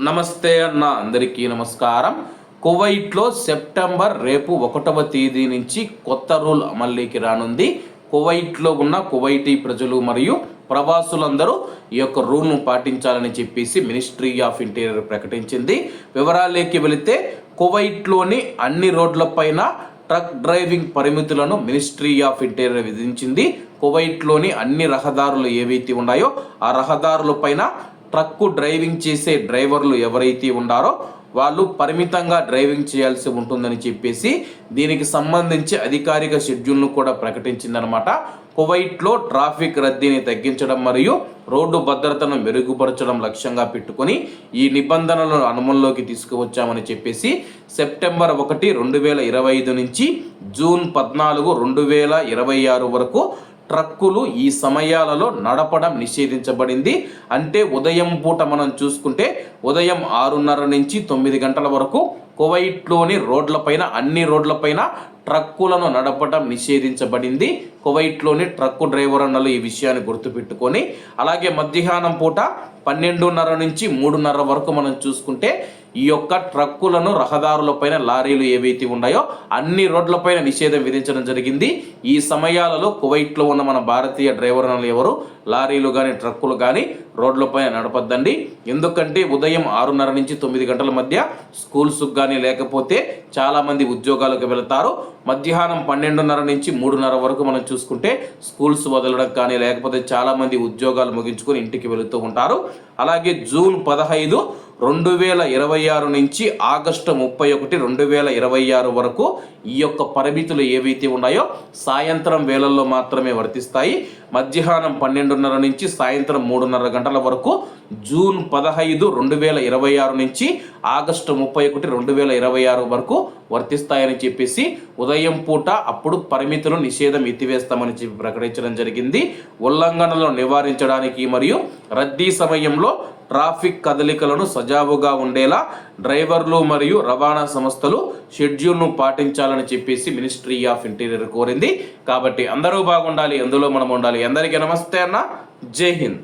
నమస్తే అన్న అందరికీ నమస్కారం. కువైట్లో సెప్టెంబర్ రేపు ఒకటవ తేదీ నుంచి కొత్త రూల్ అమల్లోకి రానుంది. కువైట్లో ఉన్న కువైటీ ప్రజలు మరియు ప్రవాసులందరూ ఈ యొక్క రూల్ను పాటించాలని చెప్పేసి మినిస్ట్రీ ఆఫ్ ఇంటీరియర్ ప్రకటించింది. వివరాల్లోకి వెళితే కువైట్లోని అన్ని రోడ్లపైన ట్రక్ డ్రైవింగ్ పరిమితులను మినిస్ట్రీ ఆఫ్ ఇంటీరియర్ విధించింది. కువైట్లోని అన్ని రహదారులు ఏవైతే ఉన్నాయో ఆ రహదారులపైన ట్రక్కు డ్రైవింగ్ చేసే డ్రైవర్లు ఎవరైతే ఉన్నారో వాళ్ళు పరిమితంగా డ్రైవింగ్ చేయాల్సి ఉంటుందని చెప్పేసి దీనికి సంబంధించి అధికారిక షెడ్యూల్ను కూడా ప్రకటించిందనమాట. కువైట్లో ట్రాఫిక్ రద్దీని తగ్గించడం మరియు రోడ్డు భద్రతను మెరుగుపరచడం లక్ష్యంగా పెట్టుకొని ఈ నిబంధనలను అనుమంలోకి తీసుకువచ్చామని చెప్పేసి సెప్టెంబర్ ఒకటి రెండు వేల ఇరవై ఐదు నుంచి జూన్ పద్నాలుగు రెండు వేల ఇరవై ఆరు వరకు ట్రక్కులు ఈ సమయాలలో నడపడం నిషేధించబడింది. అంటే ఉదయం పూట మనం చూసుకుంటే ఉదయం ఆరున్నర నుంచి తొమ్మిది గంటల వరకు కువైట్లోని రోడ్లపైన అన్ని రోడ్లపైన ట్రక్కులను నడపడం నిషేధించబడింది. కువైట్లోని ట్రక్కు డ్రైవర్ అన్నలు ఈ విషయాన్ని గుర్తుపెట్టుకొని అలాగే మధ్యాహ్నం పూట పన్నెండున్నర నుంచి మూడున్నర వరకు మనం చూసుకుంటే ఈ యొక్క ట్రక్కులను రహదారులపైన లారీలు ఏవైతే ఉన్నాయో అన్ని రోడ్లపైన నిషేధం విధించడం జరిగింది. ఈ సమయాలలో కువైట్లో ఉన్న మన భారతీయ డ్రైవర్లు ఎవరు? లారీలు కానీ ట్రక్కులు కానీ రోడ్లపైన నడపద్దండి. ఎందుకంటే ఉదయం ఆరున్నర నుంచి తొమ్మిది గంటల మధ్య స్కూల్స్ కానీ లేకపోతే చాలామంది ఉద్యోగాలకు వెళతారు. మధ్యాహ్నం పన్నెండున్నర నుంచి మూడున్నర వరకు మనం చూసుకుంటే స్కూల్స్ వదలడం కానీ లేకపోతే చాలామంది ఉద్యోగాలు ముగించుకొని ఇంటికి వెళుతూ ఉంటారు. అలాగే జూన్ పదహైదు రెండు వేల ఇరవై ఆరు నుంచి ఆగస్టు ముప్పై ఒకటి రెండు వేల ఇరవై ఆరు వరకు ఈ యొక్క పరిమితులు ఏవైతే ఉన్నాయో సాయంత్రం వేళల్లో మాత్రమే వర్తిస్తాయి. మధ్యాహ్నం పన్నెండున్నర నుంచి సాయంత్రం మూడున్నర గంటల వరకు జూన్ పదహైదు రెండు వేల ఇరవై ఆరు నుంచి ఆగస్టు ముప్పై ఒకటి రెండు వేల ఇరవై ఆరు వరకు వర్తిస్తాయని చెప్పేసి ఉదయం పూట అప్పుడు పరిమితులు నిషేధం ఎత్తివేస్తామని చెప్పి ప్రకటించడం జరిగింది. ఉల్లంఘనలను నివారించడానికి మరియు రద్దీ సమయంలో ట్రాఫిక్ కదలికలను సజావుగా ఉండేలా డ్రైవర్లు మరియు రవాణా సంస్థలు షెడ్యూల్ను పాటించాలని చెప్పేసి మినిస్ట్రీ ఆఫ్ ఇంటీరియర్ కోరింది. కాబట్టి అందరూ బాగుండాలి అందులో మనం ఉండాలి. అందరికీ నమస్తే అన్న. జై హింద్.